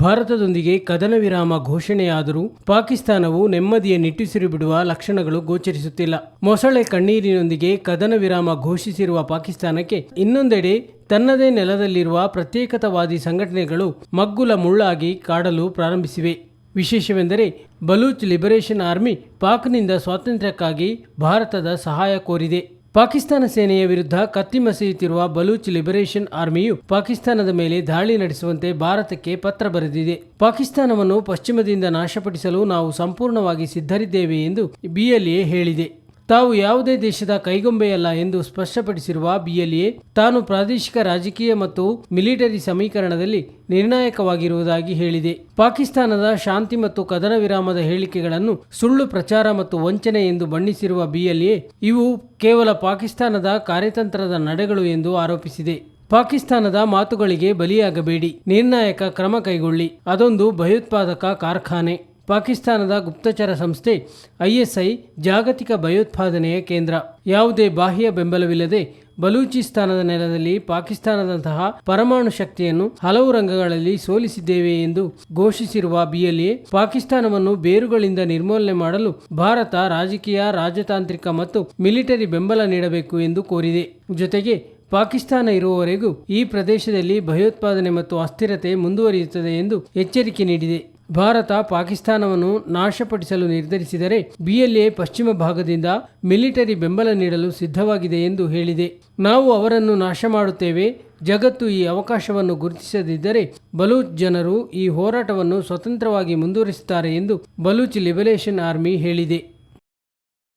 ಭಾರತದೊಂದಿಗೆ ಕದನ ವಿರಾಮ ಘೋಷಣೆಯಾದರೂ ಪಾಕಿಸ್ತಾನವು ನೆಮ್ಮದಿಯ ನಿಟ್ಟುಸಿರು ಬಿಡುವ ಲಕ್ಷಣಗಳು ಗೋಚರಿಸುತ್ತಿಲ್ಲ. ಮೊಸಳೆ ಕಣ್ಣೀರಿನೊಂದಿಗೆ ಕದನ ವಿರಾಮ ಘೋಷಿಸಿರುವ ಪಾಕಿಸ್ತಾನಕ್ಕೆ ಇನ್ನೊಂದೆಡೆ ತನ್ನದೇ ನೆಲದಲ್ಲಿರುವ ಪ್ರತ್ಯೇಕತಾವಾದಿ ಸಂಘಟನೆಗಳು ಮಗ್ಗುಲ ಮುಳ್ಳಾಗಿ ಕಾಡಲು ಪ್ರಾರಂಭಿಸಿವೆ. ವಿಶೇಷವೆಂದರೆ ಬಲೂಚ್ ಲಿಬರೇಷನ್ ಆರ್ಮಿ ಪಾಕ್ನಿಂದ ಸ್ವಾತಂತ್ರ್ಯಕ್ಕಾಗಿ ಭಾರತದ ಸಹಾಯ ಕೋರಿದೆ. ಪಾಕಿಸ್ತಾನ ಸೇನೆಯ ವಿರುದ್ಧ ಕತ್ತಿಮಸೆಯುತ್ತಿರುವ ಬಲೂಚ್ ಲಿಬರೇಷನ್ ಆರ್ಮಿಯು ಪಾಕಿಸ್ತಾನದ ಮೇಲೆ ದಾಳಿ ನಡೆಸುವಂತೆ ಭಾರತಕ್ಕೆ ಪತ್ರ ಬರೆದಿದೆ. ಪಾಕಿಸ್ತಾನವನ್ನು ಪಶ್ಚಿಮದಿಂದ ನಾಶಪಡಿಸಲು ನಾವು ಸಂಪೂರ್ಣವಾಗಿ ಸಿದ್ಧರಿದ್ದೇವೆ ಎಂದು ಬಿಎಲ್ಎ ಹೇಳಿದೆ. ತಾವು ಯಾವುದೇ ದೇಶದ ಕೈಗೊಂಬೆಯಲ್ಲ ಎಂದು ಸ್ಪಷ್ಟಪಡಿಸಿರುವ ಬಿಎಲ್ಎ, ತಾನು ಪ್ರಾದೇಶಿಕ ರಾಜಕೀಯ ಮತ್ತು ಮಿಲಿಟರಿ ಸಮೀಕರಣದಲ್ಲಿ ನಿರ್ಣಾಯಕವಾಗಿರುವುದಾಗಿ ಹೇಳಿದೆ. ಪಾಕಿಸ್ತಾನದ ಶಾಂತಿ ಮತ್ತು ಕದನ ವಿರಾಮದ ಹೇಳಿಕೆಗಳನ್ನು ಸುಳ್ಳು ಪ್ರಚಾರ ಮತ್ತು ವಂಚನೆ ಎಂದು ಬಣ್ಣಿಸಿರುವ ಬಿಎಲ್ಎ, ಇವು ಕೇವಲ ಪಾಕಿಸ್ತಾನದ ಕಾರ್ಯತಂತ್ರದ ನಡೆಗಳು ಎಂದು ಆರೋಪಿಸಿದೆ. ಪಾಕಿಸ್ತಾನದ ಮಾತುಗಳಿಗೆ ಬಲಿಯಾಗಬೇಡಿ, ನಿರ್ಣಾಯಕ ಕ್ರಮ ಕೈಗೊಳ್ಳಿ, ಅದೊಂದು ಭಯೋತ್ಪಾದಕ ಕಾರ್ಖಾನೆ. ಪಾಕಿಸ್ತಾನದ ಗುಪ್ತಚರ ಸಂಸ್ಥೆ ಐಎಸ್ಐ ಜಾಗತಿಕ ಭಯೋತ್ಪಾದನೆಯ ಕೇಂದ್ರ. ಯಾವುದೇ ಬಾಹ್ಯ ಬೆಂಬಲವಿಲ್ಲದೆ ಬಲೂಚಿಸ್ತಾನದ ನೆಲದಲ್ಲಿ ಪಾಕಿಸ್ತಾನದಂತಹ ಪರಮಾಣು ಶಕ್ತಿಯನ್ನು ಹಲವು ರಂಗಗಳಲ್ಲಿ ಸೋಲಿಸಿದ್ದೇವೆ ಎಂದು ಘೋಷಿಸಿರುವ ಬಿಎಲ್ಎ, ಪಾಕಿಸ್ತಾನವನ್ನು ಬೇರುಗಳಿಂದ ನಿರ್ಮೂಲನೆ ಮಾಡಲು ಭಾರತ ರಾಜಕೀಯ, ರಾಜತಾಂತ್ರಿಕ ಮತ್ತು ಮಿಲಿಟರಿ ಬೆಂಬಲ ನೀಡಬೇಕು ಎಂದು ಕೋರಿದೆ. ಜೊತೆಗೆ ಪಾಕಿಸ್ತಾನ ಇರುವವರೆಗೂ ಈ ಪ್ರದೇಶದಲ್ಲಿ ಭಯೋತ್ಪಾದನೆ ಮತ್ತು ಅಸ್ಥಿರತೆ ಮುಂದುವರಿಯುತ್ತದೆ ಎಂದು ಎಚ್ಚರಿಕೆ ನೀಡಿದೆ. ಭಾರತ ಪಾಕಿಸ್ತಾನವನ್ನು ನಾಶಪಡಿಸಲು ನಿರ್ಧರಿಸಿದರೆ ಬಿಎಲ್ಎ ಪಶ್ಚಿಮ ಭಾಗದಿಂದ ಮಿಲಿಟರಿ ಬೆಂಬಲ ನೀಡಲು ಸಿದ್ಧವಾಗಿದೆ ಎಂದು ಹೇಳಿದೆ. ನಾವು ಅವರನ್ನು ನಾಶ ಮಾಡುತ್ತೇವೆ. ಜಗತ್ತು ಈ ಅವಕಾಶವನ್ನು ಗುರುತಿಸದಿದ್ದರೆ ಬಲೂಚ್ ಜನರು ಈ ಹೋರಾಟವನ್ನು ಸ್ವತಂತ್ರವಾಗಿ ಮುಂದುವರಿಸುತ್ತಾರೆ ಎಂದು ಬಲೂಚ್ ಲಿಬರೇಷನ್ ಆರ್ಮಿ ಹೇಳಿದೆ.